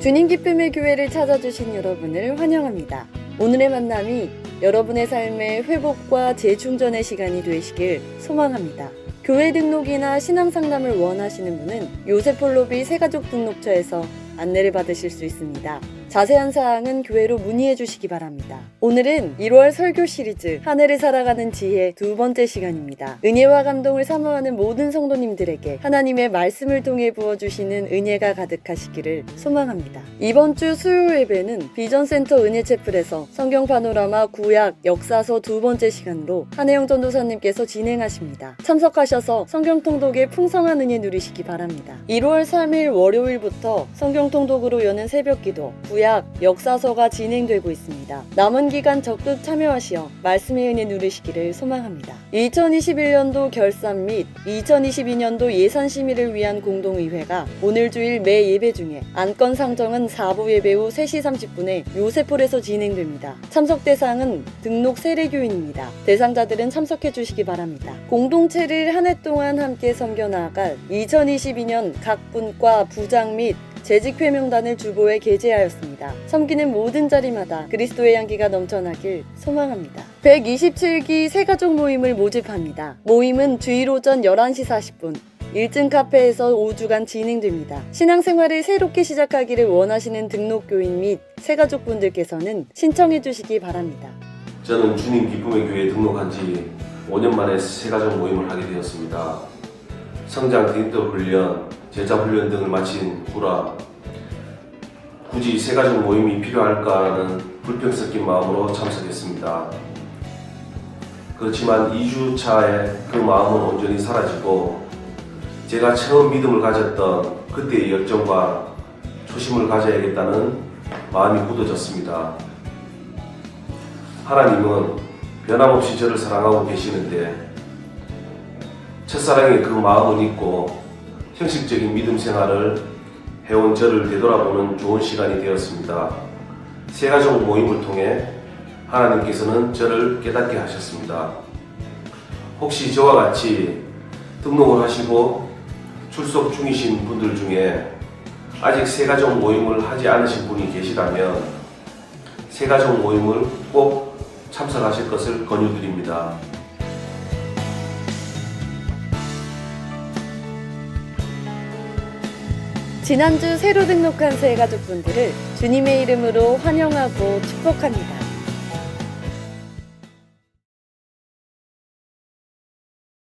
주님 기쁨의 교회를 찾아주신 여러분을 환영합니다. 오늘의 만남이 여러분의 삶의 회복과 재충전의 시간이 되시길 소망합니다. 교회 등록이나 신앙 상담을 원하시는 분은 요세폴로비 새가족 등록처에서 안내를 받으실 수 있습니다. 자세한 사항은 교회로 문의해 주시기 바랍니다. 오늘은 1월 설교 시리즈 한 해를 살아가는 지혜 두 번째 시간입니다. 은혜와 감동을 사모하는 모든 성도님들에게 하나님의 말씀을 통해 부어주시는 은혜가 가득하시기를 소망합니다. 이번 주 수요 예배는 비전센터 은혜채플에서 성경 파노라마 구약 역사서 두 번째 시간으로 한혜영 전도사님께서 진행하십니다. 참석하셔서 성경 통독의 풍성한 은혜 누리시기 바랍니다. 1월 3일 월요일부터 성경 통독으로 여는 새벽 기도 구약 역사서가 진행되고 있습니다. 남은 기간 적극 참여하시어 말씀의 은혜 누리시기를 소망합니다. 2021년도 결산 및 2022년도 예산 심의를 위한 공동의회가 오늘 주일 매 예배 중에 안건 상정은 4부 예배 후 3시 30분에 요세폴에서 진행됩니다. 참석 대상은 등록 세례교인입니다. 대상자들은 참석해 주시기 바랍니다. 공동체를 한 해 동안 함께 섬겨 나아갈 2022년 각 분과 부장 및 재직회 명단을 주보에 게재하였습니다. 섬기는 모든 자리마다 그리스도의 향기가 넘쳐나길 소망합니다. 127기 새가족 모임을 모집합니다. 모임은 주일 오전 11시 40분 1층 카페에서 5주간 진행됩니다. 신앙생활을 새롭게 시작하기를 원하시는 등록교인 및 새가족분들께서는 신청해 주시기 바랍니다. 저는 주님 기쁨의 교회에 등록한 지 5년 만에 세가족 모임을 하게 되었습니다. 성장 데이터 훈련, 제자 훈련 등을 마친 후라 굳이 세가족 모임이 필요할까라는 불평 섞인 마음으로 참석했습니다. 그렇지만 2주 차에 그 마음은 온전히 사라지고 제가 처음 믿음을 가졌던 그때의 열정과 초심을 가져야겠다는 마음이 굳어졌습니다. 하나님은 변함없이 저를 사랑하고 계시는데 첫사랑의 그 마음은 있고 형식적인 믿음 생활을 해온 저를 되돌아보는 좋은 시간이 되었습니다. 세가족 모임을 통해 하나님께서는 저를 깨닫게 하셨습니다. 혹시 저와 같이 등록을 하시고 출석 중이신 분들 중에 아직 세가족 모임을 하지 않으신 분이 계시다면 세가족 모임을 꼭 참석하실 것을 권유드립니다. 지난주 새로 등록한 새 가족분들을 주님의 이름으로 환영하고 축복합니다.